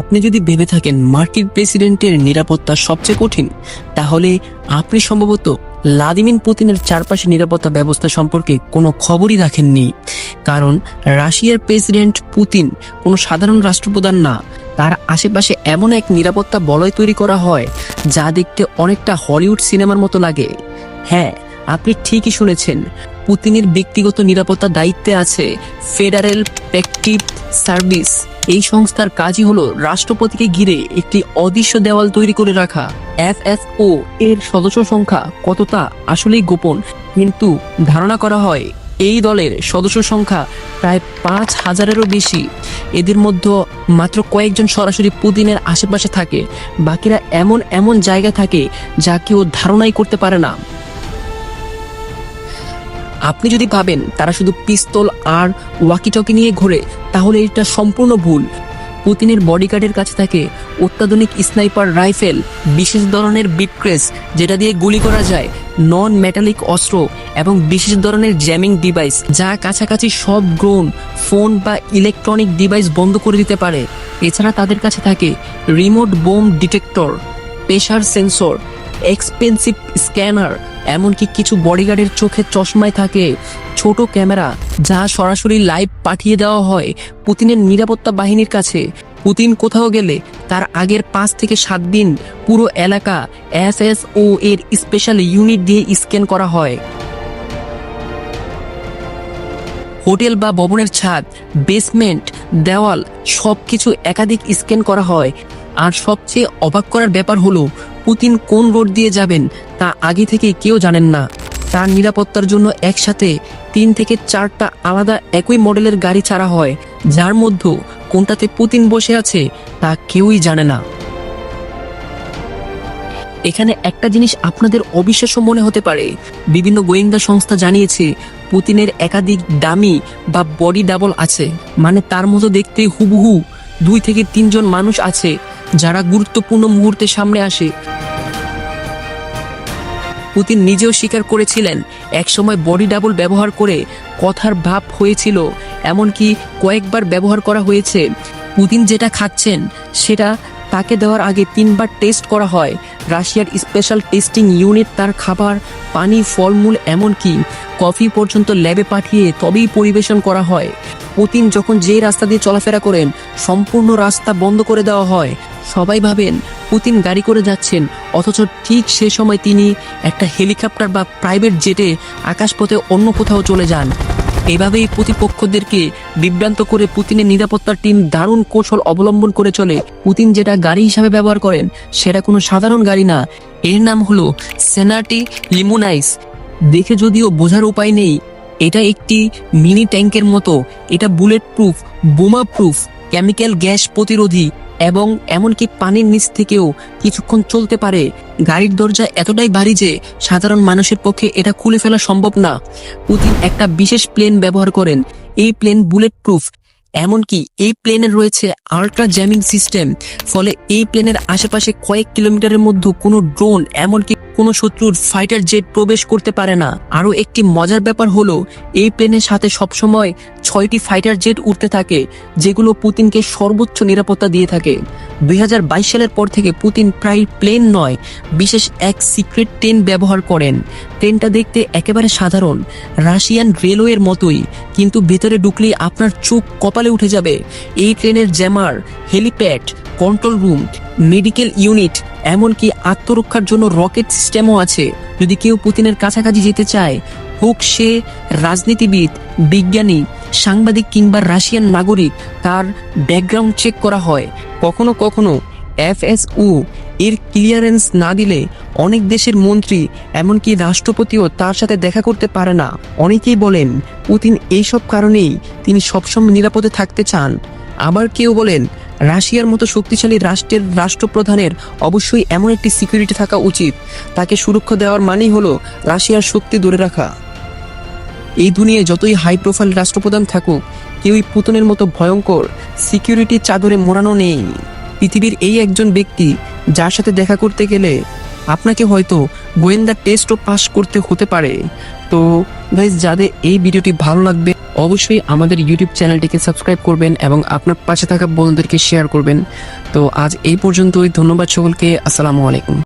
আপনি যদি ভেবে থাকেন মার্কিন প্রেসিডেন্টের নিরাপত্তা সবচেয়ে কঠিন, তাহলে আপনি সম্ভবত ভ্লাদিমির পুতিনের চারপাশে নিরাপত্তা ব্যবস্থা সম্পর্কে কোনো খবরই রাখেননি। কারণ রাশিয়ার প্রেসিডেন্ট পুতিন কোনো সাধারণ রাষ্ট্রপ্রধান না, তার আশেপাশে এমন এক নিরাপত্তা বলয় তৈরি করা হয়, যা দেখতে অনেকটা হলিউড সিনেমার মতো লাগে। হ্যাঁ আপনি ঠিকই শুনেছেন, পুতিনের ব্যক্তিগত নিরাপত্তা দায়িত্বে আছে ফেডারেল প্রেকটিভ সার্ভিস এই সংস্থার কাজই হলো রাষ্ট্রপতিকে ঘিরে একটি অদৃশ্য দেওয়াল তৈরি করে রাখা। এফএসও এর সদস্য সংখ্যা কতটা আসলেই গোপন, কিন্তু ধারণা করা হয় এই দলের সদস্য সংখ্যা প্রায় পাঁচ হাজারেরও বেশি। এদের মধ্যে মাত্র কয়েকজন সরাসরি পুতিনের আশেপাশে থাকে। বাকিরা এমন এমন জায়গায় থাকে যা কেউ ধারণাই করতে পারে না। আপনি যদি ভাবেন তারা শুধু পিস্তল আর ওয়াকিটকি নিয়ে ঘোরে, তাহলে এটা সম্পূর্ণ ভুল। পুতিনের বডিগার্ডের কাছে থাকে অত্যাধুনিক স্নাইপার রাইফেল বিশেষ ধরনের বিটক্রেস যেটা দিয়ে গুলি করা যায় নন মেটালিক অস্ত্র এবং বিশেষ ধরনের জ্যামিং ডিভাইস যা কাছাকাছি সব ড্রোন ফোন বা ইলেকট্রনিক ডিভাইস বন্ধ করে দিতে পারে। এছাড়া তাদের কাছে থাকে remote bomb detector pressure sensor expensive scanner এমনকি কিছু বডিগার্ডের চোখে চশমায় থাকে ছোট ক্যামেরা যা সরাসরি লাইভ পাঠিয়ে দেওয়া হয় পুতিনের নিরাপত্তা বাহিনীর কাছে। পুতিন কোথাও গেলে তার আগের পাঁচ থেকে সাত দিন পুরো এলাকা এস এস ও এর স্পেশাল ইউনিট দিয়ে স্ক্যান করা হয়। হোটেল বা ভবনের ছাদ বেসমেন্ট দেওয়াল সব কিছু একাধিক স্ক্যান করা হয়। আর সবচেয়ে অবাক করার ব্যাপার হলো পুতিন কোন রোড দিয়ে যাবেন তা আগে থেকে কেউ জানেন না। তার নিরাপত্তার জন্য একসাথে তিন থেকে চারটা আলাদা একই মডেলের গাড়ি ছাড়া হয়, যার মধ্যে কোনটাতে পুতিন বসে আছে তা কেউই জানে না। এখানে একটা জিনিস আপনাদের অবিশ্বাস্য মনে হতে পারে। বিভিন্ন গোয়েন্দা সংস্থা জানিয়েছে, পুতিনের একাধিক দামি বা বডি ডাবল আছে মানে তার মতো দেখতে হুবহু দুই থেকে তিনজন মানুষ আছে যারা গুরুত্বপূর্ণ মুহূর্তে সামনে আসে। পুতিন নিজেও স্বীকার করেছিলেন, একসময় বডি ডাবল ব্যবহার করে কথার ভাব হয়েছিল, এমনকি কয়েকবার ব্যবহার করা হয়েছে। পুতিন যেটা খাচ্ছেন, সেটা তাকে দেওয়ার আগে তিনবার টেস্ট করা হয়। রাশিয়ার স্পেশাল টেস্টিং ইউনিট তার খাবার, পানি, ফলমূল, এমনকি কফি পর্যন্ত ল্যাবে পাঠিয়ে তবেই পরিবেশন করা হয়। পুতিন যখন যে রাস্তা দিয়ে চলাফেরা করেন, সম্পূর্ণ রাস্তা বন্ধ করে দেওয়া হয়। সবাই ভাবেন পুতিন গাড়ি করে যাচ্ছেন, অথচ ঠিক সে সময় তিনি একটা হেলিকপ্টার বা প্রাইভেট জেটে আকাশপথে অন্য কোথাও চলে যান। এভাবেই প্রতিপক্ষদেরকে বিভ্রান্ত করে পুতিনের নিরাপত্তার টিম দারুণ কৌশল অবলম্বন করে চলে। পুতিন যেটা গাড়ি হিসাবে ব্যবহার করেন, সেটা কোনো সাধারণ গাড়ি না। এর নাম হলো সেনাটি লিমোনাইস। দেখে যদিও বোঝার উপায় নেই, এটা একটি মিনি ট্যাঙ্কের মতো। এটা বুলেট প্রুফ বোমা প্রুফ কেমিক্যাল গ্যাস প্রতিরোধী। এবং এমনকি পানির নিচ থেকেও কিছুক্ষণ চলতে পারে। গাড়ির দরজা এতটাই ভারী যে সাধারণ মানুষের পক্ষে এটা খুলে ফেলা সম্ভব না। পুতিন একটা বিশেষ প্লেন ব্যবহার করেন। এই প্লেন বুলেট প্রুফ এমনকি এই প্লেনের রয়েছে আল্ট্রা জ্যামিং সিস্টেম। ফলে এই প্লেনের আশেপাশে কয়েক কিলোমিটারের মধ্যে কোনো ড্রোন, এমনকি কোনো শত্রুর ফাইটার জেট প্রবেশ করতে পারে না। আরও একটি মজার ব্যাপার হলো, এই প্লেনের সাথে সবসময় ছয়টি ফাইটার জেট উঠতে থাকে, যেগুলো পুতিনকে সর্বোচ্চ নিরাপত্তা দিয়ে থাকে। দু হাজার বাইশ সালের পর থেকে পুতিন প্রায় প্লেন নয়, বিশেষ এক সিক্রেট ট্রেন ব্যবহার করেন। ট্রেনটা দেখতে একেবারে সাধারণ, রাশিয়ান রেলওয়ের মতোই, কিন্তু ভেতরে ঢুকলেই আপনার চোখ কপালে উঠে যাবে। এই ট্রেনের jammer helipad control room medical unit এমনকি আত্মরক্ষার জন্য রকেট সিস্টেমও আছে। যদি কেউ পুতিনের কাছাকাছি যেতে চায়, হোক সে রাজনীতিবিদ, বিজ্ঞানী, সাংবাদিক কিংবা রাশিয়ান নাগরিক, তার ব্যাকগ্রাউন্ড চেক করা হয়। কখনো কখনো এফএসউ এর ক্লিয়ারেন্স না দিলে অনেক দেশের মন্ত্রী, এমনকি রাষ্ট্রপতিও তার সাথে দেখা করতে পারে না। অনেকেই বলেন, পুতিন এইসব কারণেই তিনি সবসময় নিরাপদে থাকতে চান। আবার কেউ বলেন রাশিয়ার মতো শক্তিশালী রাষ্ট্রের রাষ্ট্রপ্রধানের অবশ্যই এমন একটি সিকিউরিটি থাকা উচিত। তাকে সুরক্ষা দেওয়ার মানেই হলো রাশিয়ার শক্তি ধরে রাখা। এই দুনিয়ায় যতই হাই প্রোফাইল রাষ্ট্রপ্রধান থাকুক, কেউই পুতনের মতো ভয়ঙ্কর সিকিউরিটি চাদরে মোড়ানো নেই। পৃথিবীর এই একজন ব্যক্তি যার সাথে দেখা করতে গেলে আপনাকে হয়তো গোয়েন্দা টেস্টও পাস করতে হতে পারে। তো গাইজ যাদের এই ভিডিওটি ভালো লাগবে অবশ্যই আমাদের ইউটিউব চ্যানেলটিকে সাবস্ক্রাইব করবেন এবং আপনার পাশে থাকা বন্ধুদেরকে শেয়ার করবেন। তো আজ এই পর্যন্তই। ধন্যবাদ সকলকে। আসসালামু আলাইকুম।